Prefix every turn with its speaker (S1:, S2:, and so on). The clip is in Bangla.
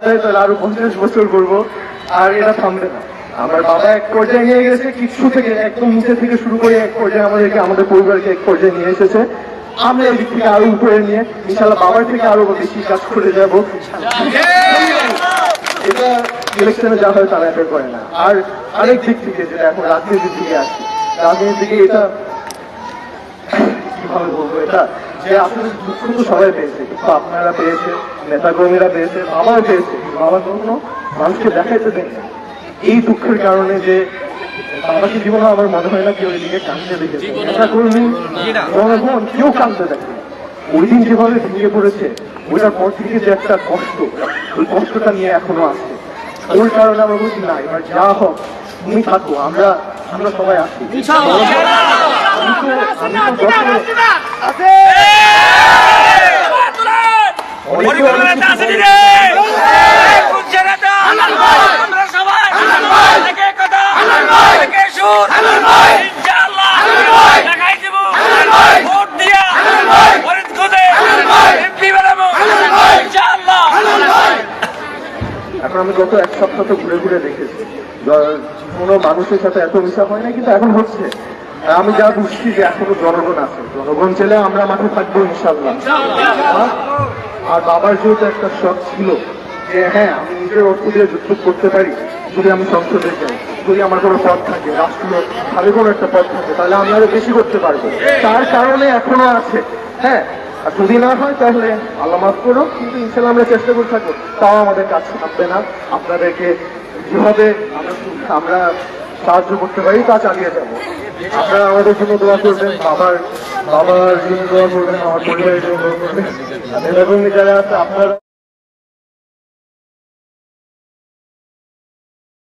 S1: তাহলে আরও পঞ্চাশ বছর করব, আর এটা থামবে না। আমার বাবা এক পর্যায়ে নিয়ে গেছে কিছু থেকে একদম নিচে থেকে শুরু করে এক পর্যায়ে আমাদেরকে, আমাদের পরিবারকে এক পর্যায়ে নিয়ে এসেছে। আমরা এদিক থেকে আরও উপরে নিয়ে ইনশাল্লাহ বাবার থেকে আরও বেশি কাজ করে যাব। এটা ইলেকশনে যা হয় তারা এটা করে না। আর আরেক দিক থেকে যেটা এখন রাজনীতির দিকে আসছে রাজনীতির দিকে এটা কীভাবে বলব এটা? যে আসলে দুঃখ তো সবাই পেয়েছে দুঃখ আপনারা পেয়েছে নেতা কর্মীরা পেয়েছে বাবাও পেয়েছে বাবা মানুষকে দেখাইতে দেন এই দুঃখের কারণে যে বাবাকে জীবনে আমার মনে হয় না কেউ এদিকে কান্দতে দেখেছে নেতা কর্মী জনগণ কেউ কান্দতে দেখে ওই দিন যেভাবে ভেঙে পড়েছে ওইটার পর থেকে যে একটা কষ্ট ওই কষ্টটা নিয়ে এখনও আছে ওই কারণে আমরা বলছি না এবার যা হোক তুমি থাকো আমরা আমরা সবাই আছি আমি তো আমি তো আমি গত এক সপ্তাহ তো ঘুরে ঘুরে দেখেছি। কোনো মানুষের সাথে এত মিশা হয় না, কিন্তু এখন হচ্ছে। আমি যা বুঝছি যে এখনও জনগণ আছে। জনগণ ছেলে আমরা মাঠে থাকব ইনশাল্লাহ আর- বাবার যেহেতু একটা শখ ছিল যে হ্যাঁ আমি নিজের অর্থ দিয়ে যুদ্ধ করতে পারি, যদি আমি সংসদে যাই, যদি আমার কোনো পদ থাকে, রাষ্ট্রীয় ভাবে কোনো একটা পদ থাকে, তাহলে আমি আরও বেশি করতে পারব। তার কারণে এখনও আছে। হ্যাঁ আর যদি না হয়, তাহলে আল্লাহ মাফ করো কিন্তু ইনশাল্লাহ আমরা চেষ্টা করে থাকব। তাও আমাদের কাজ থাকবে না। আপনাদেরকে যেভাবে আমরা সাহায্য করতে পারি, তা চালিয়ে যাব। আপনারা আমাদের জন্য দোয়া করবেন, বাবার বাবার জন্য দোয়া করবেন, আমার পরিবারের জন্য দোয়া করবেন। এরকম যারা আছে, আপনারা